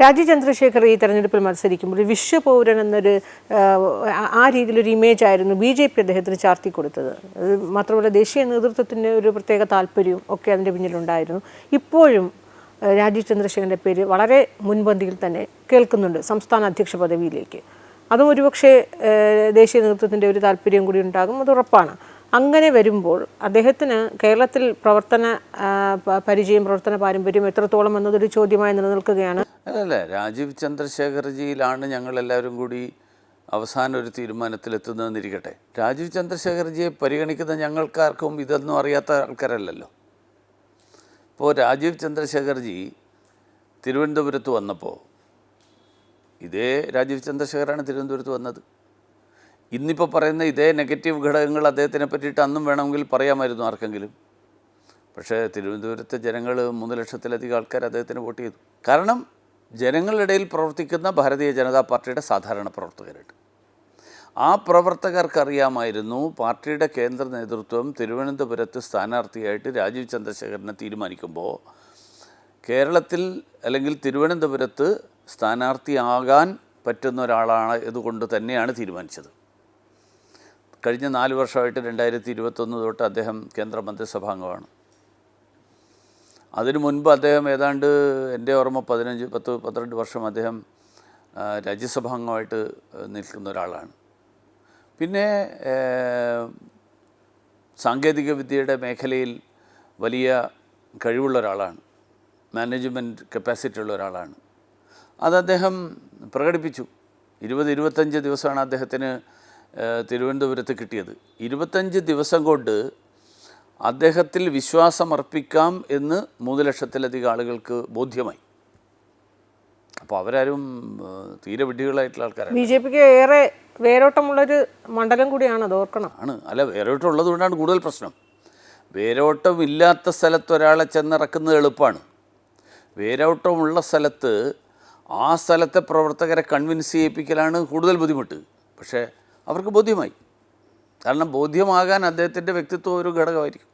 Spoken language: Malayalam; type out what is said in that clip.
രാജീവ് ചന്ദ്രശേഖർ ഈ തെരഞ്ഞെടുപ്പിൽ മത്സരിക്കുമ്പോൾ ഒരു വിശ്വപൗരൻ എന്നൊരു ആ, രീതിയിലൊരു ഇമേജ് ആയിരുന്നു ബി ജെ പി അദ്ദേഹത്തിന് ചാർത്തി കൊടുത്തത്. അത് മാത്രമല്ല ദേശീയ നേതൃത്വത്തിന് ഒരു പ്രത്യേക താല്പര്യവും ഒക്കെ അതിന്റെ പിന്നിലുണ്ടായിരുന്നു. ഇപ്പോഴും രാജീവ് ചന്ദ്രശേഖരന്റെ പേര് വളരെ മുൻപന്തിയിൽ തന്നെ കേൾക്കുന്നുണ്ട് സംസ്ഥാന അധ്യക്ഷ പദവിയിലേക്ക്. അതും ഒരുപക്ഷെ ദേശീയ നേതൃത്വത്തിന്റെ ഒരു താല്പര്യം കൂടി ഉണ്ടാകും അത് ഉറപ്പാണ്. അങ്ങനെ വരുമ്പോൾ അദ്ദേഹത്തിന് കേരളത്തിൽ പ്രവർത്തന പരിചയം പ്രവർത്തന പാരമ്പര്യം എത്രത്തോളം എന്നതൊരു ചോദ്യമായി നിലനിൽക്കുകയാണ്. അല്ലല്ല രാജീവ് ചന്ദ്രശേഖർജിയിലാണ് ഞങ്ങളെല്ലാവരും കൂടി അവസാന ഒരു തീരുമാനത്തിലെത്തുന്നതെന്നിരിക്കട്ടെ. രാജീവ് ചന്ദ്രശേഖർജിയെ പരിഗണിക്കുന്ന ഞങ്ങൾക്കാർക്കും ഇതൊന്നും അറിയാത്ത ആൾക്കാരല്ലല്ലോ. ഇപ്പോൾ രാജീവ് ചന്ദ്രശേഖർജി തിരുവനന്തപുരത്ത് വന്നപ്പോൾ ഇതേ രാജീവ് ചന്ദ്രശേഖറാണ് തിരുവനന്തപുരത്ത് വന്നത്. ഇന്നിപ്പോൾ പറയുന്ന ഇതേ നെഗറ്റീവ് ഘടകങ്ങൾ അദ്ദേഹത്തിനെ പറ്റിയിട്ട് അന്നും വേണമെങ്കിൽ പറയാമായിരുന്നു ആർക്കെങ്കിലും. പക്ഷേ തിരുവനന്തപുരത്തെ ജനങ്ങൾ മൂന്ന് ലക്ഷത്തിലധികം ആൾക്കാർ അദ്ദേഹത്തിന് വോട്ട് ചെയ്തു. കാരണം ജനങ്ങളുടെ ഇടയിൽ പ്രവർത്തിക്കുന്ന ഭാരതീയ ജനതാ പാർട്ടിയുടെ സാധാരണ പ്രവർത്തകരുണ്ട് ആ പ്രവർത്തകർക്കറിയാമായിരുന്നു പാർട്ടിയുടെ കേന്ദ്ര നേതൃത്വം തിരുവനന്തപുരത്ത് സ്ഥാനാർത്ഥിയായിട്ട് രാജീവ് ചന്ദ്രശേഖരനെ തീരുമാനിക്കുമ്പോൾ കേരളത്തിൽ അല്ലെങ്കിൽ തിരുവനന്തപുരത്ത് സ്ഥാനാർത്ഥിയാകാൻ പറ്റുന്ന ഒരാളാണ് ഇതുകൊണ്ട് തന്നെയാണ് തീരുമാനിച്ചത്. കഴിഞ്ഞ നാല് വർഷമായിട്ട് രണ്ടായിരത്തി ഇരുപത്തൊന്ന് തൊട്ട് അദ്ദേഹം കേന്ദ്ര മന്ത്രിസഭാംഗമാണ് അതിനു മുൻപ് അദ്ദേഹം ഏതാണ്ട് എന്റെ ഓർമ്മ പതിനഞ്ച് പത്ത് പന്ത്രണ്ട് വർഷം അദ്ദേഹം രാജ്യസഭാംഗമായിട്ട് നിൽക്കുന്ന ഒരാളാണ്. പിന്നെ സാങ്കേതിക വിദ്യയുടെ മേഖലയിൽ വലിയ കഴിവുള്ള ഒരാളാണ്. മാനേജ്മെന്റ് കപ്പാസിറ്റി ഉള്ള ഒരാളാണ്. അത് അദ്ദേഹം പ്രകടിപ്പിച്ചു. ഇരുപത് ഇരുപത്തഞ്ച് ദിവസമാണ് അദ്ദേഹത്തിന് തിരുവനന്തപുരത്ത് കിട്ടിയത്. ഇരുപത്തഞ്ച് ദിവസം കൊണ്ട് അദ്ദേഹത്തിൽ വിശ്വാസമർപ്പിക്കാം എന്ന് മൂന്ന് ലക്ഷത്തിലധികം ആളുകൾക്ക് ബോധ്യമായി. അപ്പോൾ അവരാരും തീരെ വിഡ്ഢികളായിട്ടുള്ള ആൾക്കാരാണ് ബി ജെ പിക്ക് ഏറെ വേരോട്ടമുള്ളൊരു മണ്ഡലം കൂടിയാണ് അത് ഓർക്കണം. ആണ്. അല്ല വേരോട്ടം ഉള്ളതുകൊണ്ടാണ് കൂടുതൽ പ്രശ്നം. വേരോട്ടം ഇല്ലാത്ത സ്ഥലത്ത് ഒരാളെ ചെന്നിറക്കുന്നത് എളുപ്പമാണ് വേരോട്ടമുള്ള സ്ഥലത്ത് ആ സ്ഥലത്തെ പ്രവർത്തകരെ കൺവിൻസ് ചെയ്യിപ്പിക്കലാണ് കൂടുതൽ ബുദ്ധിമുട്ട്. പക്ഷേ അവർക്ക് ബോധ്യമായി. കാരണം ബോധ്യമാകാൻ അദ്ദേഹത്തിന്റെ വ്യക്തിത്വം ഒരു ഘടകമായിരിക്കും.